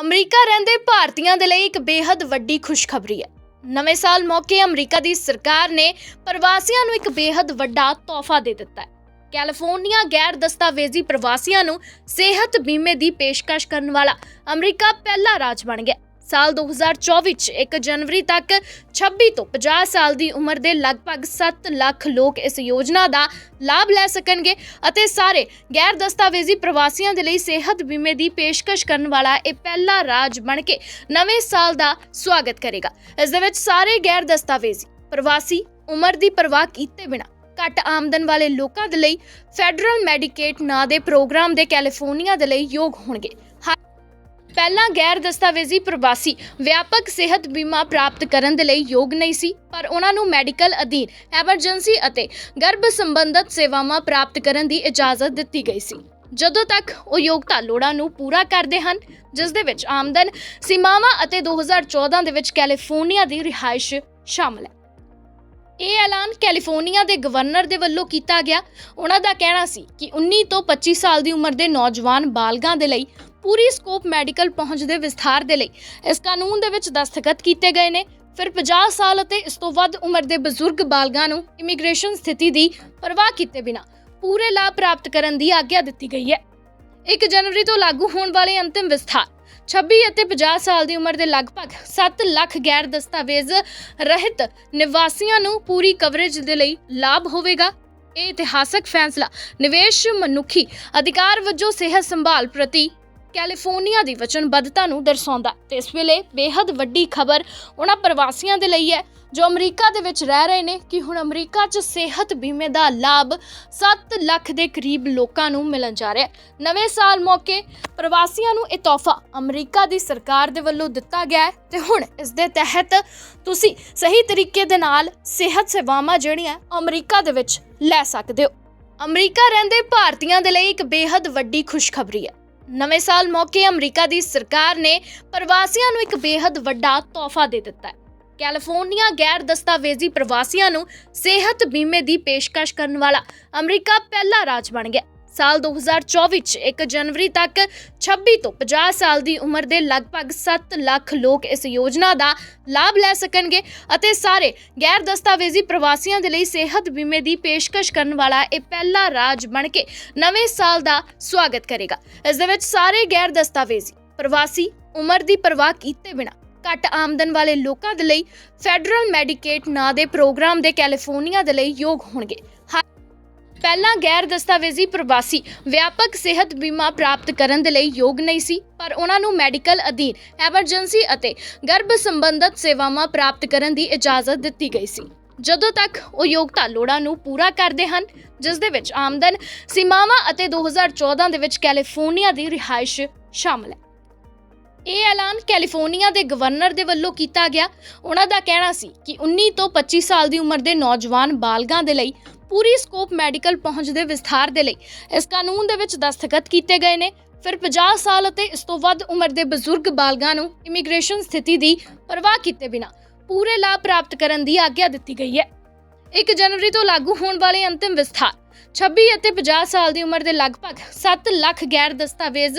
America ਰਹਿੰਦੇ ਭਾਰਤੀਆਂ ਦੇ ਲਈ ਇੱਕ ਬੇਹੱਦ ਵੱਡੀ ਖੁਸ਼ਖਬਰੀ ਹੈ। ਨਵੇਂ ਸਾਲ ਮੌਕੇ ਅਮਰੀਕਾ ਦੀ ਸਰਕਾਰ ਨੇ ਪ੍ਰਵਾਸੀਆਂ ਨੂੰ ਇੱਕ ਬੇਹੱਦ ਵੱਡਾ ਤੋਹਫਾ ਦੇ ਦਿੱਤਾ ਹੈ। ਕੈਲੀਫੋਰਨੀਆ ਗੈਰ ਦਸਤਾਵੇਜ਼ੀ ਪ੍ਰਵਾਸੀਆਂ ਨੂੰ ਸਿਹਤ ਬੀਮੇ ਦੀ ਪੇਸ਼ਕਸ਼ ਕਰਨ ਵਾਲਾ ਅਮਰੀਕਾ ਪਹਿਲਾ ਰਾਜ ਬਣ ਗਿਆ ਸਾਲ 2024 ਚ 1 ਜਨਵਰੀ ਤੱਕ 26 ਤੋਂ 50 ਸਾਲ ਦੀ ਉਮਰ ਦੇ ਲਗਭਗ 7 ਲੱਖ ਲੋਕ ਇਸ ਯੋਜਨਾ ਦਾ ਲਾਭ ਲੈ ਸਕਣਗੇ ਅਤੇ ਸਾਰੇ ਗੈਰ ਦਸਤਾਵੇਜ਼ੀ ਪ੍ਰਵਾਸੀਆਂ ਦੇ ਲਈ ਸਿਹਤ ਬੀਮੇ ਦੀ ਪੇਸ਼ਕਸ਼ ਕਰਨ ਵਾਲਾ ਇਹ ਪਹਿਲਾ ਰਾਜ ਬਣ ਕੇ ਨਵੇਂ ਸਾਲ ਦਾ ਸਵਾਗਤ ਕਰੇਗਾ। ਇਸ ਦੇ ਵਿੱਚ ਸਾਰੇ ਗੈਰ ਦਸਤਾਵੇਜ਼ੀ ਪ੍ਰਵਾਸੀ ਉਮਰ ਦੀ ਪਰਵਾਹ ਕੀਤੇ ਬਿਨਾਂ ਘੱਟ ਆਮਦਨ ਵਾਲੇ ਲੋਕਾਂ ਦੇ ਲਈ ਫੈਡਰਲ ਮੈਡੀਕੇਟ ਨਾਂ ਦੇ ਪ੍ਰੋਗਰਾਮ ਦੇ ਕੈਲੀਫੋਰਨੀਆ ਦੇ ਲਈ ਯੋਗ ਹੋਣਗੇ। ਪਹਿਲਾਂ ਗੈਰ ਦਸਤਾਵੇਜ਼ੀ ਪ੍ਰਵਾਸੀ ਵਿਆਪਕ ਸਿਹਤ ਬੀਮਾ ਪ੍ਰਾਪਤ ਕਰਨ ਦੇ ਲਈ ਯੋਗ ਨਹੀਂ ਸੀ, ਪਰ ਉਹਨਾਂ ਨੂੰ ਮੈਡੀਕਲ ਅਧੀਨ ਐਮਰਜੈਂਸੀ ਅਤੇ ਗਰਭ ਸੰਬੰਧਤ ਸੇਵਾਵਾਂ ਪ੍ਰਾਪਤ ਕਰਨ ਦੀ ਇਜਾਜ਼ਤ ਦਿੱਤੀ ਗਈ ਸੀ। ਜਦੋਂ ਤੱਕ ਉਹ ਯੋਗਤਾ ਲੋੜਾਂ ਨੂੰ ਪੂਰਾ ਕਰਦੇ ਹਨ, ਜਿਸ ਦੇ ਵਿੱਚ ਆਮਦਨ, ਸੀਮਾਵਾਂ ਅਤੇ 2014 ਦੇ ਵਿੱਚ ਕੈਲੀਫੋਰਨੀਆ ਦੀ ਰਿਹਾਇਸ਼ ਸ਼ਾਮਲ ਹੈ। ਇਹ ਐਲਾਨ ਕੈਲੀਫੋਰਨੀਆ ਦੇ ਗਵਰਨਰ ਦੇ ਵੱਲੋਂ ਕੀਤਾ ਗਿਆ। ਉਹਨਾਂ ਦਾ ਕਹਿਣਾ ਸੀ ਕਿ 19 ਤੋਂ 25 ਸਾਲ ਦੀ ਉਮਰ ਦੇ ਨੌਜਵਾਨ ਬਾਲਗਾਂ ਦੇ ਲਈ ਪੂਰੀ ਸਕੋਪ ਮੈਡੀਕਲ ਪਹੁੰਚ ਦੇ ਵਿਸਥਾਰ ਦੇ ਲਈ ਇਸ ਕਾਨੂੰਨ ਦੇ ਵਿੱਚ ਦਸਤਖਤ ਕੀਤੇ ਗਏ ਨੇ। ਫਿਰ 50 ਸਾਲ ਅਤੇ ਇਸ ਤੋਂ ਵੱਧ ਉਮਰ ਦੇ ਬਜ਼ੁਰਗ ਬਾਲਗਾਂ ਨੂੰ ਇਮੀਗ੍ਰੇਸ਼ਨ ਸਥਿਤੀ ਦੀ ਪਰਵਾਹ ਕੀਤੇ ਬਿਨਾਂ ਪੂਰੇ ਲਾਭ ਪ੍ਰਾਪਤ ਕਰਨ ਦੀ ਆਗਿਆ ਦਿੱਤੀ ਗਈ ਹੈ। 1 ਜਨਵਰੀ ਤੋਂ ਲਾਗੂ ਹੋਣ ਵਾਲੇ ਅੰਤਿਮ ਵਿਸਥਾਰ 26 ਅਤੇ 50 ਸਾਲ ਦੀ ਉਮਰ ਦੇ ਲਗਭਗ 7 ਲੱਖ ਗੈਰ ਦਸਤਾਵੇਜ਼ ਰਹਿਤ ਨਿਵਾਸੀਆਂ ਨੂੰ ਪੂਰੀ ਕਵਰੇਜ ਦੇ ਲਈ ਲਾਭ ਹੋਵੇਗਾ। ਇਹ ਇਤਿਹਾਸਕ ਫੈਸਲਾ ਨਿਵੇਸ਼ ਮਨੁੱਖੀ ਅਧਿਕਾਰ ਵਜੋਂ ਸਿਹਤ ਸੰਭਾਲ ਪ੍ਰਤੀ ਕੈਲੀਫੋਰਨੀਆ ਦੀ ਵਚਨਬੱਧਤਾ ਨੂੰ ਦਰਸਾਉਂਦਾ ਤੇ ਇਸ ਵੇਲੇ ਬੇਹੱਦ ਵੱਡੀ ਖਬਰ ਉਹਨਾਂ ਪ੍ਰਵਾਸੀਆਂ ਦੇ ਲਈ ਹੈ, ਜੋ ਅਮਰੀਕਾ ਦੇ ਵਿੱਚ ਰਹਿ ਰਹੇ ਨੇ, ਕਿ ਹੁਣ ਅਮਰੀਕਾ 'ਚ ਸਿਹਤ ਬੀਮੇ ਦਾ ਲਾਭ 7 ਲੱਖ ਦੇ ਕਰੀਬ ਲੋਕਾਂ ਨੂੰ ਮਿਲਣ ਜਾ ਰਿਹਾ ਨਵੇਂ ਸਾਲ ਮੌਕੇ ਪ੍ਰਵਾਸੀਆਂ ਨੂੰ ਇਹ ਤੋਹਫਾ ਅਮਰੀਕਾ ਦੀ ਸਰਕਾਰ ਦੇ ਵੱਲੋਂ ਦਿੱਤਾ ਗਿਆ ਹੈ। ਤੇ ਹੁਣ ਇਸ ਦੇ ਤਹਿਤ ਤੁਸੀਂ ਸਹੀ ਤਰੀਕੇ ਦੇ ਨਾਲ ਸਿਹਤ ਸੇਵਾਵਾਂ ਜਿਹੜੀਆਂ ਅਮਰੀਕਾ ਦੇ ਵਿੱਚ ਲੈ ਸਕਦੇ ਹੋ। ਅਮਰੀਕਾ ਰਹਿੰਦੇ ਭਾਰਤੀਆਂ ਦੇ ਲਈ ਇੱਕ ਬੇਹੱਦ ਵੱਡੀ ਖੁਸ਼ਖਬਰੀ ਹੈ। ਨਵੇਂ ਸਾਲ ਮੌਕੇ ਅਮਰੀਕਾ ਦੀ ਸਰਕਾਰ ਨੇ ਪ੍ਰਵਾਸੀਆਂ ਨੂੰ ਇੱਕ ਬੇहद ਵੱਡਾ ਤੋਹਫਾ ਦੇ ਦਿੱਤਾ ਹੈ। ਕੈਲੀਫੋਰਨੀਆ ਗੈਰ ਦਸਤਾਵੇਜ਼ੀ ਪ੍ਰਵਾਸੀਆਂ ਨੂੰ ਸਿਹਤ ਬੀਮੇ ਦੀ ਪੇਸ਼ਕਸ਼ ਕਰਨ ਵਾਲਾ ਅਮਰੀਕਾ ਪਹਿਲਾ ਰਾਜ ਬਣ ਗਿਆ। ਸਾਲ 2024 ਚ 1 ਜਨਵਰੀ ਤੱਕ 26 ਤੋਂ 50 ਸਾਲ ਦੀ ਉਮਰ ਦੇ ਲਗਭਗ 7 ਲੱਖ ਲੋਕ ਇਸ ਯੋਜਨਾ ਦਾ ਲਾਭ ਲੈ ਸਕਣਗੇ ਅਤੇ ਸਾਰੇ ਗੈਰ ਦਸਤਾਵੇਜ਼ੀ ਪ੍ਰਵਾਸੀਆਂ ਦੇ ਲਈ ਸਿਹਤ ਬੀਮੇ ਦੀ ਪੇਸ਼ਕਸ਼ ਕਰਨ ਵਾਲਾ ਇਹ ਪਹਿਲਾ ਰਾਜ ਬਣ ਕੇ ਨਵੇਂ ਸਾਲ ਦਾ ਸਵਾਗਤ ਕਰੇਗਾ। ਇਸ ਦੇ ਵਿੱਚ ਸਾਰੇ ਗੈਰ ਦਸਤਾਵੇਜ਼ੀ ਪ੍ਰਵਾਸੀ ਉਮਰ ਦੀ ਪਰਵਾਹ ਕੀਤੇ ਬਿਨਾਂ ਘੱਟ ਆਮਦਨ ਵਾਲੇ ਲੋਕਾਂ ਦੇ ਲਈ ਫੈਡਰਲ ਮੈਡੀਕੇਟ ਨਾਂ ਦੇ ਪ੍ਰੋਗਰਾਮ ਦੇ ਕੈਲੀਫੋਰਨੀਆ ਦੇ ਲਈ ਯੋਗ ਹੋਣਗੇ। ਪਹਿਲਾਂ ਗੈਰ ਦਸਤਾਵੇਜ਼ੀ ਪ੍ਰਵਾਸੀ ਵਿਆਪਕ ਸਿਹਤ ਬੀਮਾ ਪ੍ਰਾਪਤ ਕਰਨ ਦੇ ਲਈ ਯੋਗ ਨਹੀਂ ਸੀ, ਪਰ ਉਹਨਾਂ ਨੂੰ ਮੈਡੀਕਲ ਅਧੀਨ ਐਮਰਜੈਂਸੀ ਅਤੇ ਗਰਭ ਸੰਬੰਧਤ ਸੇਵਾਵਾਂ ਪ੍ਰਾਪਤ ਕਰਨ ਦੀ ਇਜਾਜ਼ਤ ਦਿੱਤੀ ਗਈ ਸੀ। ਜਦੋਂ ਤੱਕ ਉਹ ਯੋਗਤਾ ਲੋੜਾਂ ਨੂੰ ਪੂਰਾ ਕਰਦੇ ਹਨ, ਜਿਸ ਦੇ ਵਿੱਚ ਆਮਦਨ, ਸੀਮਾਵਾਂ ਅਤੇ 2014 ਦੇ ਵਿੱਚ ਕੈਲੀਫੋਰਨੀਆ ਦੀ ਰਿਹਾਇਸ਼ ਸ਼ਾਮਲ ਹੈ। ਇਹ ਐਲਾਨ ਕੈਲੀਫੋਰਨੀਆ ਦੇ ਗਵਰਨਰ ਦੇ ਵੱਲੋਂ ਕੀਤਾ ਗਿਆ। ਉਹਨਾਂ ਦਾ ਕਹਿਣਾ ਸੀ ਕਿ 19 ਤੋਂ 25 ਸਾਲ ਦੀ ਉਮਰ ਦੇ ਨੌਜਵਾਨ ਬਾਲਗਾਂ ਦੇ ਲਈ ਪੂਰੀ ਸਕੋਪ ਮੈਡੀਕਲ ਪਹੁੰਚ ਦੇ ਵਿਸਥਾਰ ਦੇ ਲਈ ਇਸ ਕਾਨੂੰਨ ਦੇ ਵਿੱਚ ਦਸਤਖਤ ਕੀਤੇ ਗਏ ਨੇ। ਫਿਰ 50 ਸਾਲ ਅਤੇ ਇਸ ਤੋਂ ਵੱਧ ਉਮਰ ਦੇ ਬਜ਼ੁਰਗ ਬਾਲਗਾਂ ਨੂੰ ਇਮੀਗ੍ਰੇਸ਼ਨ ਸਥਿਤੀ ਦੀ ਪਰਵਾਹ ਕੀਤੇ ਬਿਨਾਂ ਪੂਰੇ ਲਾਭ ਪ੍ਰਾਪਤ ਕਰਨ ਦੀ ਆਗਿਆ ਦਿੱਤੀ ਗਈ ਹੈ। 1 ਜਨਵਰੀ ਤੋਂ ਲਾਗੂ ਹੋਣ ਵਾਲੇ ਅੰਤਿਮ ਵਿਸਥਾਰ 26 ਅਤੇ 50 ਸਾਲ ਦੀ ਉਮਰ ਦੇ ਲਗਭਗ 7 ਲੱਖ ਗੈਰ ਦਸਤਾਵੇਜ਼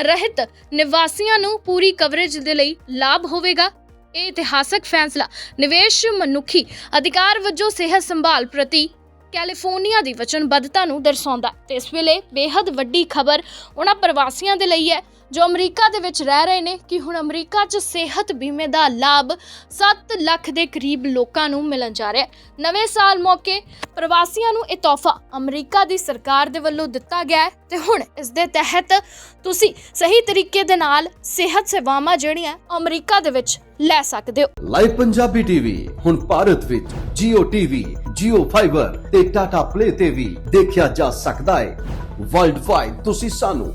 ਰਹਿਤ ਨਿਵਾਸੀਆਂ ਨੂੰ ਪੂਰੀ ਕਵਰੇਜ ਦੇ ਲਈ ਲਾਭ ਹੋਵੇਗਾ। ਇਹ ਇਤਿਹਾਸਕ ਫੈਸਲਾ ਨਿਵੇਸ਼ ਮਨੁੱਖੀ ਅਧਿਕਾਰ ਵਜੋਂ ਸਿਹਤ ਸੰਭਾਲ ਪ੍ਰਤੀ ਕੈਲੀਫੋਰਨੀਆ ਦੀ ਵਚਨਬੱਧਤਾ ਨੂੰ ਦਰਸਾਉਂਦਾ। ਤੇ ਇਸ ਵੇਲੇ ਬੇहद ਵੱਡੀ ਖਬਰ ਉਹਨਾਂ ਪ੍ਰਵਾਸੀਆਂ ਦੇ ਲਈ ਹੈ। ਜੋ ਅਮਰੀਕਾ ਦੇ ਵਿੱਚ ਰਹਿ ਰਹੇ ਨੇ ਕਿ ਹੁਣ ਅਮਰੀਕਾ 'ਚ ਸਿਹਤ ਬੀਮੇ ਦਾ ਲਾਭ 7 ਲੱਖ ਦੇ ਕਰੀਬ ਲੋਕਾਂ ਨੂੰ ਮਿਲਣ ਜਾ ਰਿਹਾ ਹੈ। ਨਵੇਂ ਸਾਲ ਮੌਕੇ ਪ੍ਰਵਾਸੀਆਂ ਨੂੰ ਇਹ ਤੋਹਫਾ ਅਮਰੀਕਾ ਦੀ ਸਰਕਾਰ ਦੇ ਵੱਲੋਂ ਦਿੱਤਾ ਗਿਆ ਹੈ ਤੇ ਹੁਣ ਇਸ ਦੇ ਤਹਿਤ ਤੁਸੀਂ ਸਹੀ ਤਰੀਕੇ ਦੇ ਨਾਲ ਸਿਹਤ ਸੇਵਾਵਾਂ ਜਿਹੜੀਆਂ ਅਮਰੀਕਾ ਦੇ ਵਿੱਚ ਲੈ ਸਕਦੇ ਹੋ। ਲਾਈਵ ਪੰਜਾਬੀ ਟੀਵੀ ਹੁਣ ਭਾਰਤ ਵਿੱਚ Jio TV, Jio Fiber ਤੇ Tata Play ਤੇ ਵੀ ਦੇਖਿਆ ਜਾ ਸਕਦਾ ਹੈ। ਵਰਲਡ ਵਾਈਡ ਤੁਸੀਂ ਸਾਨੂੰ